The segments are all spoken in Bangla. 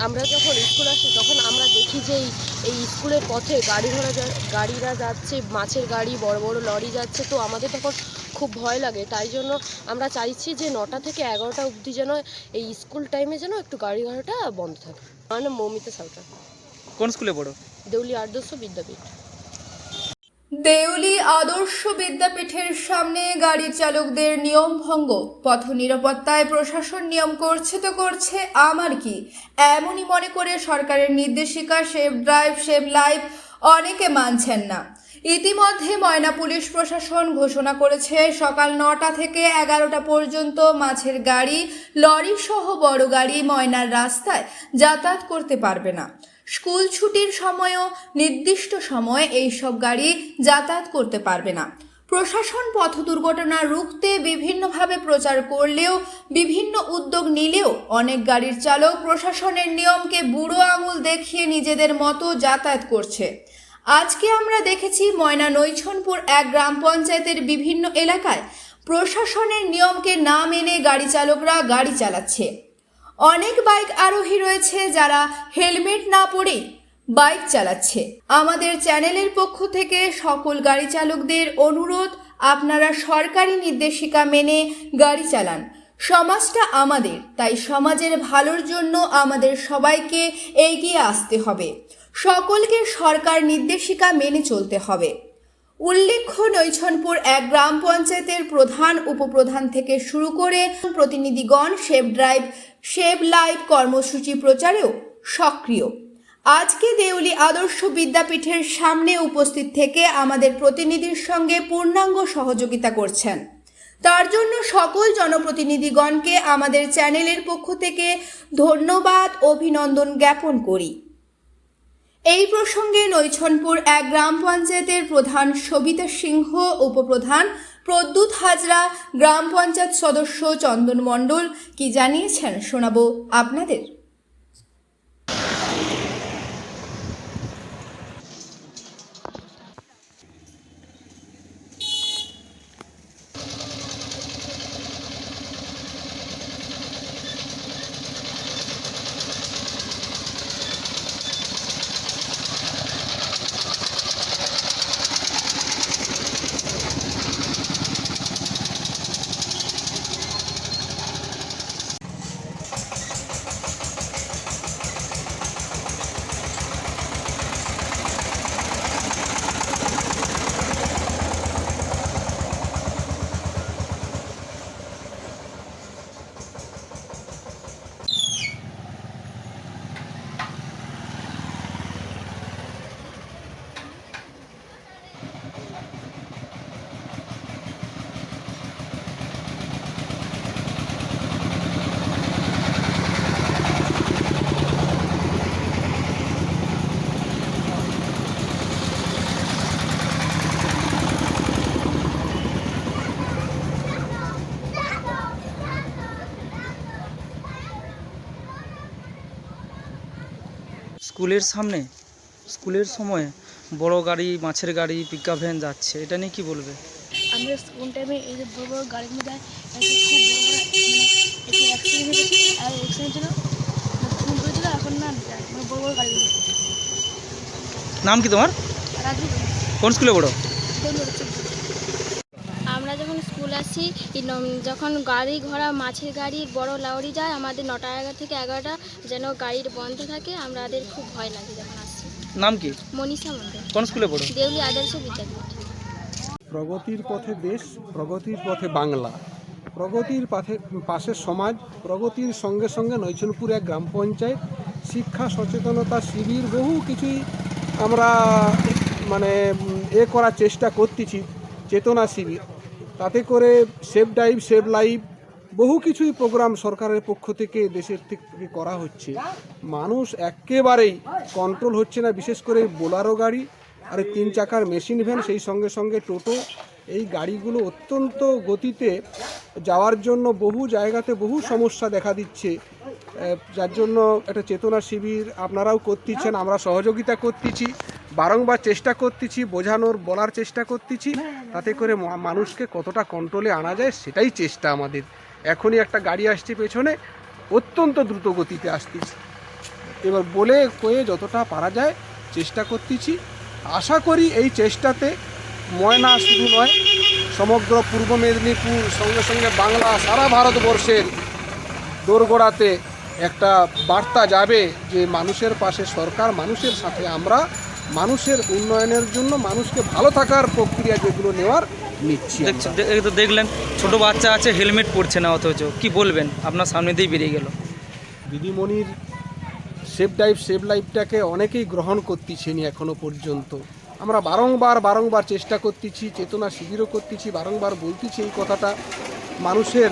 আমরা যখন স্কুল আসি তখন আমরা দেখি যে এই স্কুলের পথে গাড়ি ঘোড়া যা- গাড়িরা যাচ্ছে মাছের গাড়ি বড় বড় লরি যাচ্ছে। তো আমাদের তখন খুব ভয় লাগে। তাই জন্য আমরা চাইছি যে নটা থেকে এগারোটা অবধি যেন এই স্কুল টাইমে যেন একটু গাড়ি ঘোড়াটা বন্ধ থাকে। আমার নাম মৌমিতা সাউটা কোন স্কুলে পড়ো? দেউলি আদর্শ বিদ্যাপীঠ। দেউলি আদর্শ বিদ্যাপীঠের সামনে গাড়ি চালকদের নিয়ম ভঙ্গ। পথ নিরাপত্তায় প্রশাসন নিয়ম করছে তো করছে, আমার কি? এমনই মনে করে সরকারের নির্দেশিকা সেভ ড্রাইভ সেভ লাইভ অনেকে মানছেন না। ইতিমধ্যে ময়না পুলিশ প্রশাসন ঘোষণা করেছে, সকাল নটা থেকে এগারোটা পর্যন্ত মাছের গাড়ি লরি সহ বড় গাড়ি ময়নার রাস্তায় যাতায়াত করতে পারবে না। স্কুল ছুটির সময়ও নির্দিষ্ট সময়ে এই সব গাড়ি যাতায়াত করতে পারবে না। প্রশাসন পথ দুর্ঘটনা রুখতে বিভিন্নভাবে প্রচার করলেও, বিভিন্ন উদ্যোগ নিলেও অনেক গাড়ির চালক প্রশাসনের নিয়মকে বুড়ো আঙুল দেখিয়ে নিজেদের মতো যাতায়াত করছে। আজকে আমরা দেখেছি ময়না নৈছনপুর এক গ্রাম পঞ্চায়েতের বিভিন্ন এলাকায় প্রশাসনের নিয়মকে না মেনে গাড়ি চালকরা গাড়ি চালাচ্ছে। অনেক বাইক আরোহী রয়েছে যারা হেলমেট না পরেই বাইক চালাচ্ছে। আমাদের চ্যানেলের পক্ষ থেকে সকল গাড়ি চালকদের অনুরোধ, আপনারা সরকারি নির্দেশিকা মেনে গাড়ি চালান। সমাজটা আমাদের, তাই সমাজের ভালোর জন্য আমাদের সবাইকে এগিয়ে আসতে হবে। সকলকে সরকার নির্দেশিকা মেনে চলতে হবে। উল্লেখ্য, নৈছনপুর এক গ্রাম পঞ্চায়েতের প্রধান উপপ্রধান থেকে শুরু করে প্রতিনিধিগণ সেভ ড্রাইভ সেভ লাইভ কর্মসূচি প্রচারেও সক্রিয়। আজকে দেউলি আদর্শ বিদ্যাপীঠের সামনে উপস্থিত থেকে আমাদের প্রতিনিধির সঙ্গে পূর্ণাঙ্গ সহযোগিতা করছেন। তার জন্য সকল জনপ্রতিনিধিগণকে আমাদের চ্যানেলের পক্ষ থেকে ধন্যবাদ, অভিনন্দন জ্ঞাপন করি। এই প্রসঙ্গে নৈছনপুর এক গ্রাম পঞ্চায়েতের প্রধান সবিতা সিংহ, উপপ্রধান প্রদ্যুৎ হাজরা, গ্রাম পঞ্চায়েত সদস্য চন্দন মণ্ডল কি জানিয়েছেন শোনাবো আপনাদের। স্কুলের সামনে? স্কুলের সময় বড় গাড়ি মাছের গাড়ি পিকআপ ভ্যান যাচ্ছে এটা নিয়ে কি বলবে? আমরা স্কুল টাইমে এই যে বড় বড় গাড়িগুলো যায় খুব বড় বড় একটু অ্যাক্সিডেন্ট হয়েছে আর অ্যাক্সিডেন্ট ছিল খুন করেছিল এখন না যায় মানে বড় বড় গাড়িগুলো। নাম কি তোমার? কোন স্কুলে পড়ো? নম- যখন গাড়ি ঘোড়া মাছের গাড়ি বড় লাউরি যায় আমাদের নটা এগারো থেকে এগারোটা যেন গাড়ির বন্ধ থাকে আমাদের খুব ভয় লাগে যখন আসছি নাম কি? মনীষা মন্দির কোন স্কুলে পড়ো? দেউলি আদর্শ বিদ্যাপীঠ। প্রগতির পথে দেশ প্রগতির পথে বাংলা। প্রগতির পাথে পাশে সমাজ প্রগতির সঙ্গে সঙ্গে নৈচনপুর এক গ্রাম পঞ্চায়েত। শিক্ষা সচেতনতা শিবির বহু কিছুই আমরা মানে এ করার চেষ্টা করতেছি। চেতনা শিবির। তাতে করে সেভ ড্রাইভ সেভ লাইভ বহু কিছুই প্রোগ্রাম সরকারের পক্ষ থেকে দেশের থেকে করা হচ্ছে। মানুষ একেবারেই কন্ট্রোল হচ্ছে না, বিশেষ করে বোলারো গাড়ি আর তিন চাকার মেশিন ভ্যান সেই সঙ্গে সঙ্গে টোটো। এই গাড়িগুলো অত্যন্ত গতিতে যাওয়ার জন্য বহু জায়গাতে বহু সমস্যা দেখা দিচ্ছে। যার জন্য একটা চেতনা শিবির আপনারাও করতেছেন, আমরা সহযোগিতা করতেছি। বারংবার চেষ্টা করতেছি বোঝানোর বলার চেষ্টা করতেছি। তাতে করে মানুষকে কতটা কন্ট্রোলে আনা যায় সেটাই চেষ্টা আমাদের। এখনই একটা গাড়ি আসছে পেছনে অত্যন্ত দ্রুত গতিতে আসতেছে। এবার বলে কয়ে যতটা পারা যায় চেষ্টা করতেছি। আশা করি এই চেষ্টাতে ময়না শুধু নয় সমগ্র পূর্ব মেদিনীপুর সঙ্গে সঙ্গে বাংলা সারা ভারতবর্ষের দোরগোড়াতে একটা বার্তা যাবে যে মানুষের পাশে সরকার মানুষের সাথে আমরা মানুষের উন্নয়নের জন্য মানুষকে ভালো থাকার প্রক্রিয়া যেগুলো নেওয়ার নিচ্ছি তো দেখলেন ছোট বাচ্চা আছে হেলমেট পরছে না অথচ। কি বলবেন? আপনার সামনে দিয়ে বেরিয়ে গেল। দিদিমণির সেভ লাইফ সেভ লাইফটাকে অনেকেই গ্রহণ করতেছেনি এখনও পর্যন্ত। আমরা বারংবার বারংবার চেষ্টা করতেছি চেতনা শিবিরও করতেছি বারংবার বলতেছি এই কথাটা। মানুষের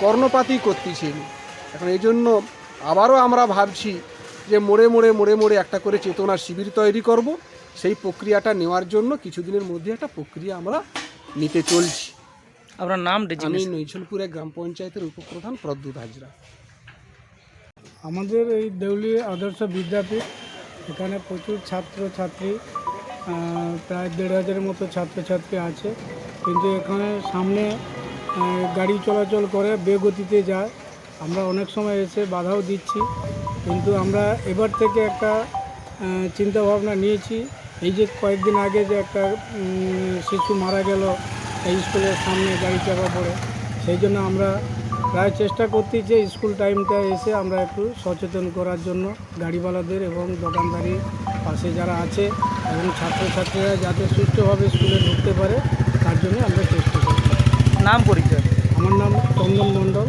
কর্ণপাতই করতেছেন। এখন এই জন্য আবারও আমরা ভাবছি যে মোড়ে মোড়ে মোড়ে মোড়ে একটা করে চেতনার শিবির তৈরি করব সেই প্রক্রিয়াটা নেওয়ার জন্য কিছুদিনের মধ্যে একটা প্রক্রিয়া আমরা নিতে চলছি। আপনার নাম আমি নৈছলপুরে গ্রাম পঞ্চায়েতের উপপ্রধান প্রদ্যুৎ হাজরা। আমাদের এই দেউলি আদর্শ বিদ্যাপীঠ এখানে প্রচুর ছাত্র ছাত্রী প্রায় দেড় হাজারের মতো ছাত্রছাত্রী আছে। কিন্তু এখানে সামনে গাড়ি চলাচল করে বেগতিতে যায়। আমরা অনেক সময় এসে বাধাও দিচ্ছি। কিন্তু আমরা এবার থেকে একটা চিন্তা ভাবনা নিয়েছি। এই যে কয়েকদিন আগে যে একটা শিশু মারা গেল এই স্কুলের সামনে গাড়ি চাপা পড়ে সেই জন্য আমরা প্রায় চেষ্টা করছি যে স্কুল টাইমটা এসে আমরা একটু সচেতন করার জন্য গাড়িওয়ালাদের এবং দোকানদারির পাশে যারা আছে এবং ছাত্রছাত্রীরা যাতে সুষ্ঠুভাবে স্কুলে ঢুকতে পারে তার জন্য আমরা চেষ্টা করছি। নাম পরিচয়? আমার নাম চন্দন মণ্ডল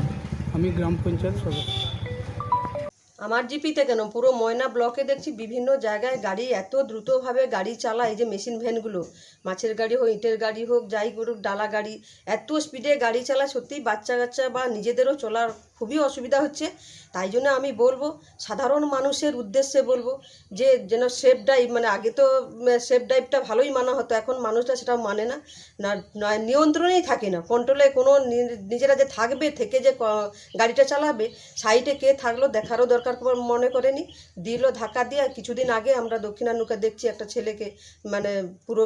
আমি গ্রাম পঞ্চায়েত সদস্য। আমার জিপিতে কেন? পুরো ময়না ব্লকে দেখছি বিভিন্ন জায়গায় গাড়ি এত দ্রুতভাবে গাড়ি চালায় যে মেশিন ভ্যানগুলো। মাছের গাড়ি হোক, ইটের গাড়ি হোক, যাই করুক, ডালা গাড়ি, এত স্পিডে গাড়ি চালায়, সত্যিই বাচ্চা কাচ্চা বা নিজেদেরও চলার খুবই অসুবিধা হচ্ছে। তাই জন্য আমি বলব, সাধারণ মানুষের উদ্দেশ্যে বলব যে, যেন সেফ ড্রাইভ মানে আগে তো সেফ ড্রাইভটা ভালোই মানা হতো, এখন মানুষরা সেটা মানে না। না নিয়ন্ত্রণেই থাকে না। কন্ট্রোলে কোনো নিজেরা যে থাকবে, থেকে যে গাড়িটা চালাবে সাইডে কে থাকল, দেখারও দরকার মনে করেনি। দিল ধাক্কা দিয়ে, কিছুদিন আগে আমরা দক্ষিণানুকা দেখছি, একটা ছেলেকে মানে পুরো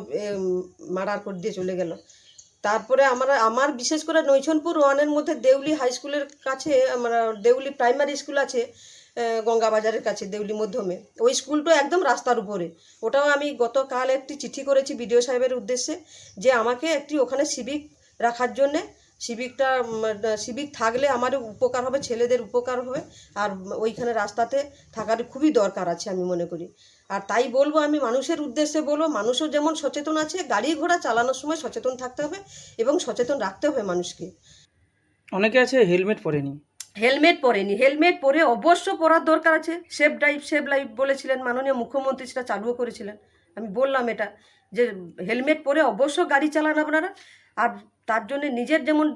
মার্ডার করে দিয়ে চলে গেল। তারপরে আমরা, আমার বিশেষ করে নৈছনপুর ওয়ানের মধ্যে দেউলি হাই স্কুলের কাছে, আমরা দেউলি প্রাইমারি স্কুল আছে গঙ্গাবাজারের কাছে, দেউলি মধ্যমে। ওই স্কুলটা একদম রাস্তার উপরে। ওটাও আমি গতকাল একটি চিঠি করেছি বিডিও সাহেবের উদ্দেশ্যে, যে আমাকে একটি ওখানে সিভিক রাখার জন্যে সিভিকটা সিভিক থাকলে আমার উপকার হবে ছেলেদের উপকার হবে। আর ওইখানে রাস্তাতে থাকার খুবই দরকার আছে আমি মনে করি। আর তাই বলব আমি মানুষের উদ্দেশ্যে বলব মানুষও যেমন সচেতন আছে গাড়ি ঘোড়া চালানোর সময় সচেতন থাকতে হবে এবং সচেতন রাখতে হবে মানুষকে। অনেকে আছে হেলমেট পরেনি। হেলমেট পরেনি। হেলমেট পরে অবশ্য পরার দরকার আছে। সেফ ড্রাইভ সেভ লাইফ বলেছিলেন মাননীয় মুখ্যমন্ত্রী সেটা চালুও করেছিলেন। আমি বললাম এটা যে হেলমেট পরে অবশ্য গাড়ি চালান আপনারা আর তার জন্যে নিজের যেমন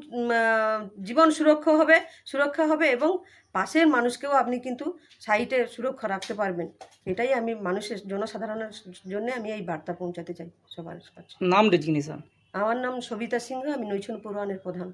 জীবন সুরক্ষা হবে সুরক্ষা হবে এবং পাশের মানুষকেও আপনি কিন্তু সাইটে সুরক্ষা রাখতে পারবেন। এটাই আমি মানুষের জনসাধারণের জন্য আমি এই বার্তা পৌঁছাতে চাই সবার কাছে। নাম ডেজিগনেশন আমার নাম সবিতা সিংহ আমি নৈছন পুরাণের প্রধান।